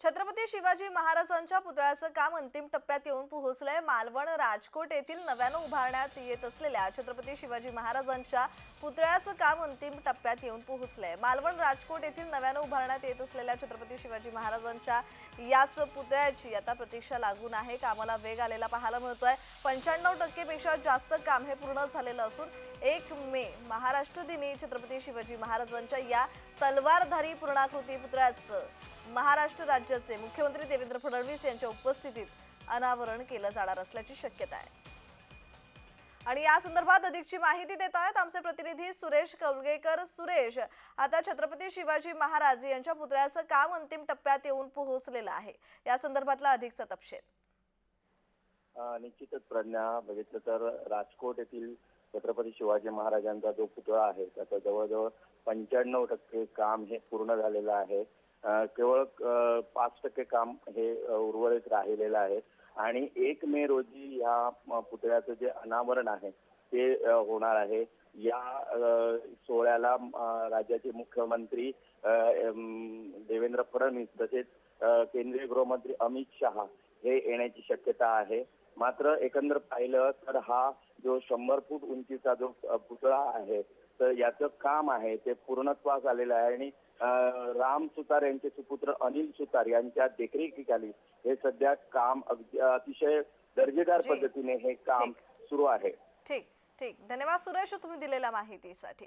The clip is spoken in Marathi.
छत्रपती शिवाजी महाराजांच्या पुतळ्याचं काम अंतिम टप्प्यात येऊन पोहोचलंय. मालवण राजकोट येथील नव्यानं उभारण्यात येत असलेल्या छत्रपती शिवाजी महाराजांच्या पुतळ्याचं काम अंतिम टप्प्यात येऊन पोहोचलंय. मालवण राजकोट येथील नव्यानं उभारण्यात येत असलेल्या छत्रपती शिवाजी महाराजांच्या याच पुतळ्याची आता प्रतीक्षा लागून आहे. कामाला वेग आलेला पाहायला मिळतोय. पंच्याण्णव टक्केपेक्षा जास्त काम हे पूर्ण झालेलं असून एक मे महाराष्ट्र दिनी छत्रपती शिवाजी महाराजांच्या या तलवारधारी पूर्णाकृती पुतळ्याचं महाराष्ट्र राज्याचे मुख्यमंत्री देवेंद्र फडणवीस यांच्या उपस्थितीत अनावरण केलं जाणार असल्याची शक्यता आहे. आणि या संदर्भात अधिकची माहिती देत आहेत आमचे प्रतिनिधी सुरेश कौलगेकर. सुरेश आता छत्रपती शिवाजी महाराज यांच्या पुतळ्याचं काम अंतिम टप्प्यात येऊन पोहोचलेलं आहे. या संदर्भातला अधिकचा तपशील. निश्चितच प्रज्ञा बघितलं तर राजकोट येथील छत्रपती शिवाजी महाराजांचा जो पुतळा आहे त्याचं जवळजवळ पंच्याण्णव टक्के काम हे पूर्ण झालेलं आहे. केवळ पाच टक्के काम हे उर्वरित राहिलेलं आहे. आणि एक मे रोजी या पुतळ्याचं जे अनावरण आहे ते होणार आहे. या राज्याचे मुख्यमंत्री देवेंद्र फडणवीस तसेच केंद्रीय गृहमंत्री अमित शहा हे येण्याची शक्यता आहे. मात्र एकंदर पाहिलं तर हा जो शंभर फूट उंचीचा जो पुतळा आहे तर याचं काम आहे ते पूर्णत्वास आलेलं आहे. आणि राम सुतार यांचे सुपुत्र अनिल सुतार यांच्या देखरेखीखाली हे सध्या काम अतिशय दर्जेदार. पद्धतीने हे काम. सुरू आहे. ठीक. ठीक. धन्यवाद सुरेश तुम्ही दिलेल्या माहितीसाठी.